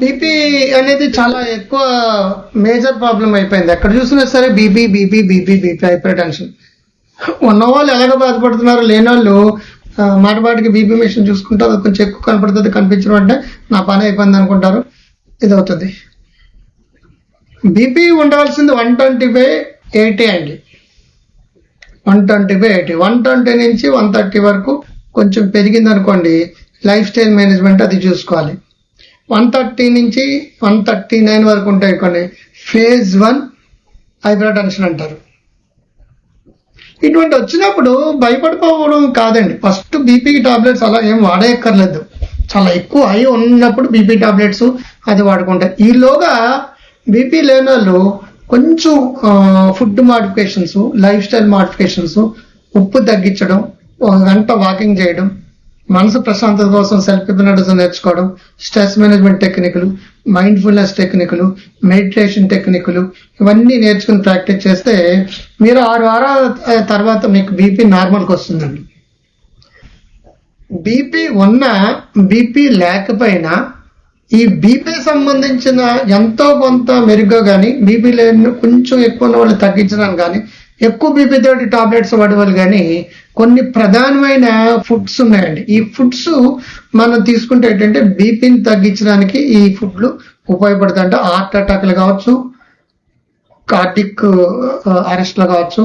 BP అనేది చాలా ఎక్కువ మేజర్ ప్రాబ్లం అయిపోయింది. ఎక్కడ చూసినా సరే BP BP BP BP hypertension ఉన్న వాళ్ళు ఎలాగ బాధపడుతున్నారు లేని వాళ్ళు మాటపాటికి మాట మాటికి బీపీ మిషన్ చూసుకుంటే అది కొంచెం ఎక్కువ కనపడుతుంది కనిపించడం అంటే నా పని అయిపోయింది అనుకుంటారు. ఇది అవుతుంది బీపీ ఉండవలసింది వన్ ట్వంటీ బై ఎయిటీ అండి. One twenty by eighty. One twenty నుంచి వన్ థర్టీ వరకు కొంచెం పెరిగింది అనుకోండి లైఫ్ స్టైల్ మేనేజ్మెంట్ అది చూసుకోవాలి. వన్ థర్టీ నుంచి వన్ థర్టీ నైన్ వరకు ఉంటాయి కొన్ని. ఫేజ్ వన్ హైపర్టెన్షన్ అంటారు. ఇటువంటి వచ్చినప్పుడు భయపడిపోవడం కాదండి. ఫస్ట్ బీపీకి టాబ్లెట్స్ అలా ఏం వాడేయక్కర్లేదు. చాలా ఎక్కువ హై ఉన్నప్పుడు బీపీ టాబ్లెట్స్ అది వాడుకుంటారు. ఈలోగా బీపీ లేని వాళ్ళు కొంచెం food modifications life style modifications ఉప్పు తగ్గించడం ఒక గంట వాకింగ్ చేయడం మనసు ప్రశాంతత కోసం సెల్ఫ్ హిప్నటిజం నేర్చుకోవడం స్ట్రెస్ మేనేజ్మెంట్ టెక్నిక్లు మైండ్ఫుల్నెస్ టెక్నిక్లు మెడిటేషన్ టెక్నిక్లు ఇవన్నీ నేర్చుకుని ప్రాక్టీస్ చేస్తే మీరు ఆరు వారాల తర్వాత మీకు బీపీ నార్మల్కి వస్తుందండి. బీపీ ఉన్న బీపీ లేకపోయినా ఈ బీపీ సంబంధించిన ఎంతో కొంత మెరుగ్గా కానీ బీపీ లేని కొంచెం ఎక్కువ ఉన్న వాళ్ళు తగ్గించడానికి కానీ ఎక్కువ బీపీ తోటి టాబ్లెట్స్ వాడవాలి కానీ కొన్ని ప్రధానమైన ఫుడ్స్ ఉన్నాయండి. ఈ ఫుడ్స్ మనం తీసుకుంటే ఏంటంటే బీపీని తగ్గించడానికి ఈ ఫుడ్లు ఉపయోగపడతాయంటే. హార్ట్ అటాక్లు కావచ్చు కార్టిక్ అరెస్ట్లు కావచ్చు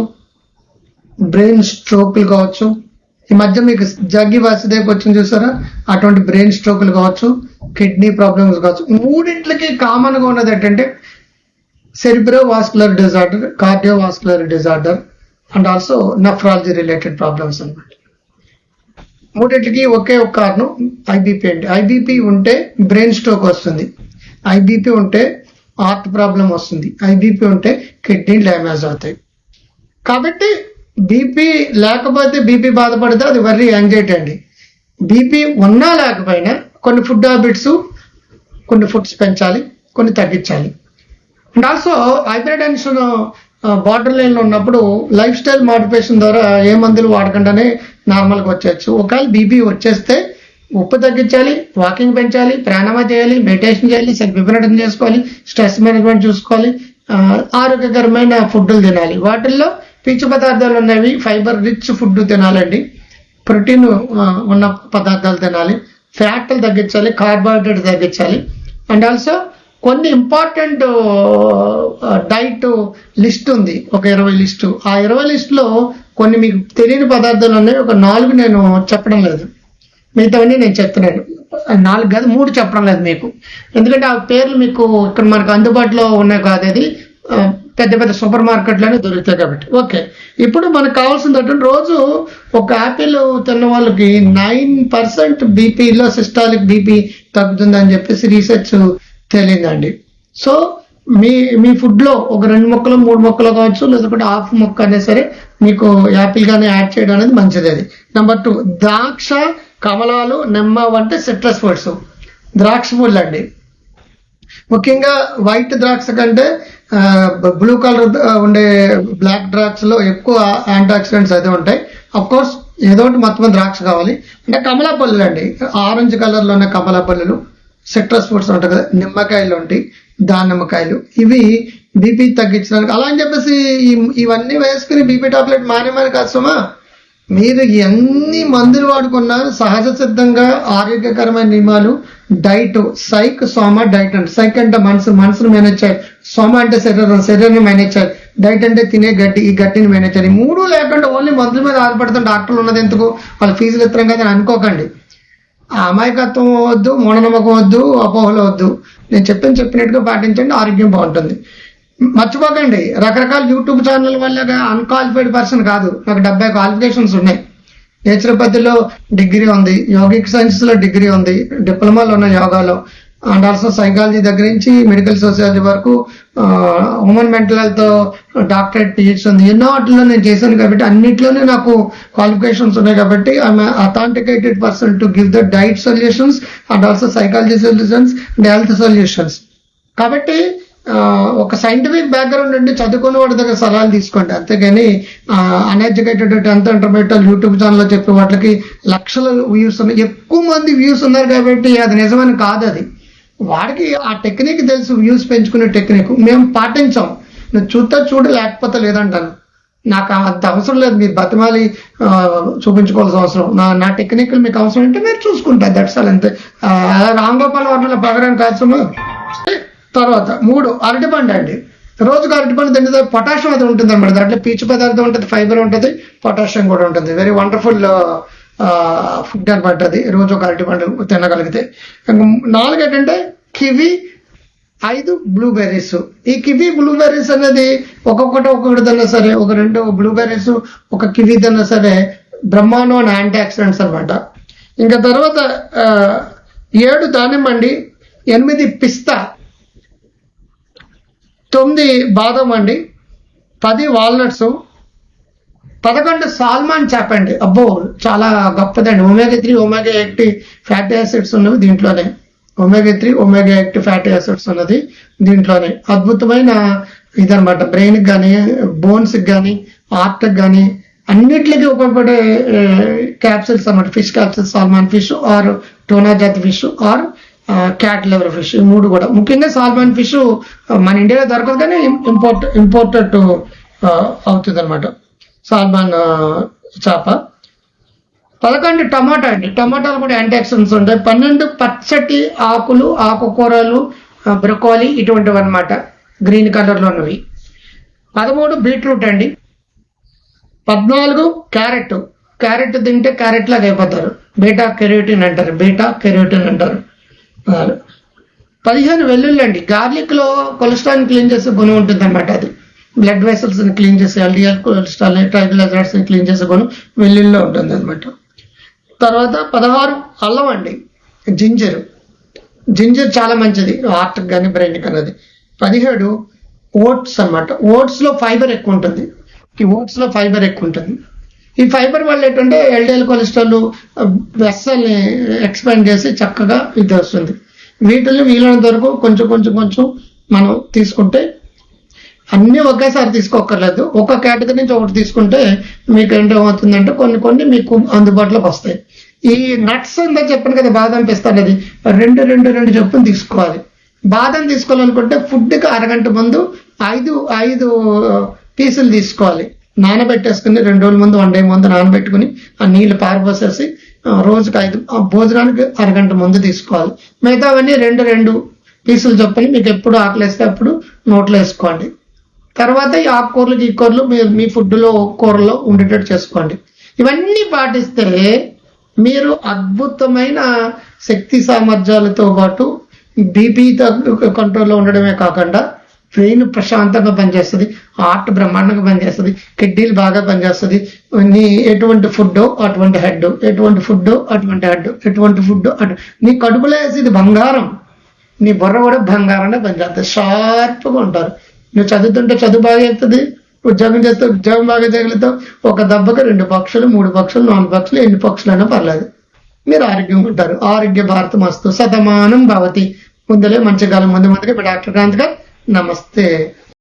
బ్రెయిన్ స్ట్రోక్లు కావచ్చు. ఈ మధ్య మీకు జగ్గి వాసుదేవ్ వచ్చింది చూసారా? అటువంటి బ్రెయిన్ స్ట్రోక్లు కావచ్చు కిడ్నీ ప్రాబ్లమ్స్ కావచ్చు. మూడింటికి కామన్గా ఉన్నది ఏంటంటే cerebrovascular disorder cardiovascular disorder and also nephrology related problems అనమాట మూడింటికి ఒకే ఒక కారణం ఐబీపీ అండి. ఐబీపీ ఉంటే బ్రెయిన్ స్ట్రోక్ వస్తుంది. ఐబీపీ ఉంటే హార్ట్ ప్రాబ్లం వస్తుంది. ఐబీపీ ఉంటే కిడ్నీ డ్యామేజ్ అవుతాయి. కాబట్టి బీపీ లేకపోతే బీపీ బాధపడితే అది వరీ యాంగ్జైటీ అండి. బీపీ ఉన్నా లేకపోయినా కొన్ని ఫుడ్ హ్యాబిట్స్ కొన్ని ఫుడ్స్ పెంచాలి కొన్ని తగ్గించాలి. And also hypertension border లైన్లో ఉన్నప్పుడు లైఫ్ స్టైల్ మాడిఫికేషన్ ద్వారా ఏ మందులు వాడకుండానే నార్మల్గా వచ్చేయచ్చు. ఒకవేళ బీపీ వచ్చేస్తే ఉప్పు తగ్గించాలి వాకింగ్ పెంచాలి ప్రాణమా చేయాలి మెడిటేషన్ చేయాలి సెల్ఫ్ విపరీతం చేసుకోవాలి స్ట్రెస్ మేనేజ్మెంట్ చూసుకోవాలి ఆరోగ్యకరమైన ఫుడ్లు తినాలి. వాటిల్లో పీచు పదార్థాలు ఉన్నవి ఫైబర్ రిచ్ ఫుడ్ తినాలండి. ప్రోటీన్ ఉన్న పదార్థాలు తినాలి. ఫ్యాట్లు తగ్గించాలి కార్బోహైడ్రేట్ తగ్గించాలి. అండ్ ఆల్సో కొన్ని ఇంపార్టెంట్ డైట్ లిస్ట్ ఉంది. ఒక ఇరవై లిస్టు ఆ ఇరవై లిస్టులో కొన్ని మీకు తెలియని పదార్థాలు ఉన్నాయి. ఒక నాలుగు నేను చెప్పడం లేదు. మిగతావన్నీ నేను చెప్తున్నాను. నాలుగు కాదు మూడు చెప్పడం లేదు మీకు. ఎందుకంటే ఆ పేర్లు మీకు ఇక్కడ మనకు అందుబాటులో ఉన్నాయి కాదు అది. పెద్ద పెద్ద సూపర్ మార్కెట్లోనే దొరుకుతాయి కాబట్టి. ఓకే. ఇప్పుడు మనకు కావాల్సింది ఏంటంటే రోజు ఒక యాపిల్ తిన్న వాళ్ళకి నైన్ పర్సెంట్ బీపీలో సిస్టాలిక్ బీపీ తగ్గుతుందని చెప్పేసి రీసెర్చ్ తేలిందండి. సో మీ మీ ఫుడ్లో ఒక రెండు మొక్కలు మూడు మొక్కలు కావచ్చు లేకపోతే హాఫ్ మొక్క అయినా సరే మీకు యాపిల్ కానీ యాడ్ చేయడం అనేది మంచిది అది. నెంబర్ టూ ద్రాక్ష కమలాలు నిమ్మ వంటి సిట్రస్ ఫ్రూట్స్ ద్రాక్ష పళ్ళు అండి ముఖ్యంగా వైట్ ద్రాక్ష కంటే బ్లూ కలర్ ఉండే బ్లాక్ ద్రాక్ష లో ఎక్కువ యాంటీ ఆక్సిడెంట్స్ అయితే ఉంటాయి. అఫ్ కోర్స్ ఏదో ఒకటి మొత్తం ద్రాక్ష కావాలి. అంటే కమలా పళ్ళు అండి. ఆరెంజ్ కలర్లో ఉన్న కమలా పళ్ళు సిట్రస్ ఫ్రూట్స్ ఉంటాయి కదా నిమ్మకాయలు ఉంటాయి దానిమ్మకాయలు. ఇవి బీపీ తగ్గించడానికి అలా అని చెప్పేసి ఇవన్నీ వేసుకుని బీపీ టాబ్లెట్ మానేమని కష్టమా మీరు ఎన్ని మందులు వాడుకున్నా సహజ సిద్ధంగా ఆరోగ్యకరమైన నియమాలు. డైట్ సైక్ సోమ డైట్ అంటే సైక్ అంటే మనసు మనసును మేనేజ్ చేయాలి. సోమ అంటే శరీరం శరీరాన్ని మేనేజ్ చేయాలి. డైట్ అంటే తినే గట్టి ఈ గట్టిని మేనేజ్ చేయాలి. ఈ మూడు లేకుండా ఓన్లీ మందుల మీద ఆధారపడుతున్న డాక్టర్లు ఉన్నది ఎందుకు? వాళ్ళ ఫీజులు ఇస్తాం కదా అని అనుకోకండి. ఆ అమాయకత్వం వద్దు మూఢనమ్మకం వద్దు అపోహలు వద్దు. నేను చెప్పిన చెప్పినట్టుగా పాటించండి ఆరోగ్యం బాగుంటుంది. మర్చిపోకండి రకరకాల యూట్యూబ్ ఛానల్ వల్ల అన్క్వాలిఫైడ్ పర్సన్ కాదు. నాకు డెబ్బై క్వాలిఫికేషన్స్ ఉన్నాయి. నేచురోపతిలో డిగ్రీ ఉంది యోగిక్ సైన్స్లో డిగ్రీ ఉంది డిప్లొమాలో ఉన్న యోగాలో. అండ్ ఆల్సో సైకాలజీ దగ్గర నుంచి మెడికల్ సోషాలజీ వరకు women mental health doctorate PH ఉంది. ఎన్నో వాటిలో నేను చేశాను కాబట్టి అన్నిట్లోనే నాకు క్వాలిఫికేషన్స్ ఉన్నాయి కాబట్టి I'm authenticated person to give the diet solutions and also psychology solutions and health solutions కాబట్టి ఒక సైంటిఫిక్ బ్యాక్గ్రౌండ్ నుండి చదువుకున్న వాడి దగ్గర సలహాలు తీసుకోండి. అంతేగాని అన్ఎడ్యుకేటెడ్ టెన్త్ ఇంటర్మీడియట్ యూట్యూబ్ ఛానల్లో చెప్పే వాటికి లక్షల వ్యూస్ ఉన్నాయి. ఎక్కువ మంది వ్యూస్ ఉన్నారు కాబట్టి అది నిజమని కాదు అది. వాడికి ఆ టెక్నిక్ తెలుసు వ్యూస్ పెంచుకునే టెక్నిక్. మేము పాటించాం. నువ్వు చూస్తా చూడ లేకపోతే లేదంటాను నాకు అంత అవసరం లేదు. మీరు బతిమాలి చూపించుకోవాల్సిన అవసరం. నా నా టెక్నిక్ మీకు అవసరం అంటే మీరు చూసుకుంటారు దట్స్ ఆల్ అంతే. రాంగోపాల్ రామ్ గోపాల్ వర్మల పగరం తర్వాత మూడు అరటిపండు అండి. రోజుకు అరటిపండు తింటే పొటాషియం అది ఉంటుంది అనమాట దాంట్లో పీచు పదార్థం ఉంటుంది ఫైబర్ ఉంటుంది పొటాషియం కూడా ఉంటుంది. వెరీ వండర్ఫుల్ ఫుడ్ అనమాట అది. రోజు ఒక అరటి పండు తినగలిగితే. నాలుగేటంటే నాలుగు ఏంటంటే కివి ఐదు బ్లూబెర్రీస్ ఈ కివి బ్లూబెర్రీస్ అనేది ఒక్కొక్కటి ఒక్కొక్కటి తిన్నా సరే ఒక రెండు బ్లూబెర్రీస్ ఒక కివి తిన్నా సరే బ్రహ్మాండం అని యాంటీ ఆక్సిడెంట్స్ అనమాట ఇంకా తర్వాత ఏడు ఏడు దానిమ్మండి ఎనిమిది పిస్తా తొమ్మిది బాదం అండి పది వాల్నట్స్ పదకొండు సాల్మాన్ చేప అండి అబ్బో చాలా గొప్పదండి. Omega three omega eight fatty acids ఉన్నవి దీంట్లోనే. Omega three omega eight fatty acids ఉన్నది దీంట్లోనే. అద్భుతమైన ఇదనమాట బ్రెయిన్ కానీ బోన్స్ కానీ హార్ట్ కానీ అన్నిటికీ ఉపయోగపడే క్యాప్సిల్స్ అన్నమాట. Fish capsules salmon fish or tuna జాతి fish or cat liver fish ఈ మూడు కూడా. ముఖ్యంగా సాల్మాన్ ఫిష్ మన ఇండియాలో దొరకదు కానీ ఇంపోర్ట్ ఇంపోర్టెడ్ అవుతుంది అనమాట సాల్మాన్ చేప. పదకొండు టమాటా అండి. టమాటాలు కూడా యాంటాక్సిడెంట్స్ ఉంటాయి. పన్నెండు పచ్చటి ఆకులు ఆకుకూరలు బ్రొకోలి ఇటువంటివి అనమాట గ్రీన్ కలర్లో ఉన్నవి. పదమూడు బీట్రూట్ అండి. పద్నాలుగు క్యారెట్. క్యారెట్ తింటే క్యారెట్ లాగా అయిపోతారు. బీటా కెరోటిన్ అంటారు. బీటా కెరోటిన్ అంటారు. పదిహేను వెల్లుల్లి అండి. గార్లిక్లో కొలెస్ట్రాల్ క్లీన్ చేసే గుణం ఉంటుంది అనమాట అది. బ్లడ్ వెసల్స్ని క్లీన్ చేసే ఎల్డిఎల్ కొలెస్ట్రాల్ ట్రైగ్లైజరైడ్స్ని క్లీన్ చేసే గుణం వెల్లుల్లో ఉంటుంది అనమాట తర్వాత పదహారు అల్లం అండి. జింజర్. జింజర్ చాలా మంచిది. హార్ట్ కానీ బ్రెయిన్కి అన్నది. పదిహేడు ఓట్స్ అన్నమాట. ఓట్స్లో ఫైబర్ ఎక్కువ ఉంటుంది. ఈ ఓట్స్లో ఫైబర్ ఎక్కువ ఉంటుంది. ఈ ఫైబర్ వల్ల ఏంటంటే ఎల్డిఎల్ కొలెస్ట్రాల్ వెస్సల్ని ఎక్స్పాండ్ చేసి చక్కగా ఇది వస్తుంది. వీటిని వీలైనంత వరకు కొంచెం కొంచెం కొంచెం మనం తీసుకుంటే అన్నీ ఒకేసారి తీసుకోక్కర్లేదు. ఒక కేటగిరీ నుంచి ఒకటి తీసుకుంటే మీకు ఏంటేమవుతుందంటే కొన్ని కొన్ని మీకు అందుబాటులోకి వస్తాయి. ఈ నట్స్ ఇందా చెప్పాను కదా బాదం పిస్తాను అది రెండు రెండు రెండు చొప్పున తీసుకోవాలి. బాదం తీసుకోవాలనుకుంటే ఫుడ్కి అరగంట ముందు ఐదు ఐదు పీసులు తీసుకోవాలి. నానబెట్టేసుకుని రెండు రోజుల ముందు వన్ డే ముందు నానబెట్టుకుని ఆ నీళ్ళు పారబోసేసి రోజుకి ఐదు ఆ భోజనానికి అరగంట ముందు తీసుకోవాలి. మిగతావన్నీ రెండు రెండు పీసులు చొప్పున మీకు ఎప్పుడు ఆకలేస్తే అప్పుడు నోట్లో వేసుకోండి. తర్వాత ఈ ఆకుకూరలు గీకూరలు మీరు మీ ఫుడ్లో కూరలో ఉండేటట్టు చేసుకోండి. ఇవన్నీ పాటిస్తే మీరు అద్భుతమైన శక్తి సామర్థ్యాలతో పాటు బీపీ కంట్రోల్లో ఉండడమే కాకుండా బ్రెయిన్ ప్రశాంతంగా పనిచేస్తుంది హార్ట్ బ్రహ్మాండంగా పనిచేస్తుంది కిడ్నీలు బాగా పనిచేస్తుంది. నీ ఎటువంటి ఫుడ్ అటువంటి హెడ్ ఎటువంటి ఫుడ్ అటువంటి హెడ్ ఎటువంటి ఫుడ్ అటు నీ కడుపులో వేసేది బంగారం నీ బుర్ర కూడా బంగారాన్ని పనిచేస్తుంది. షార్ప్గా ఉంటారు. నువ్వు చదువుతుంటే చదువు బాగా అవుతుంది ఉద్యోగం చేస్తే ఉద్యోగం బాగా చేయగలుగుతావు. ఒక దెబ్బకి రెండు పక్షులు మూడు పక్షులు నాలుగు పక్షులు ఎన్ని పక్షులైనా పర్లేదు. మీరు ఆరోగ్యంగా ఉంటారు. ఆరోగ్య భారత మస్తు శతమానం భవతి. ముందులే మంచి కాలం ముందు ముందుగా ఇప్పుడు డాక్టర్ కాంత్ గారు నమస్తే.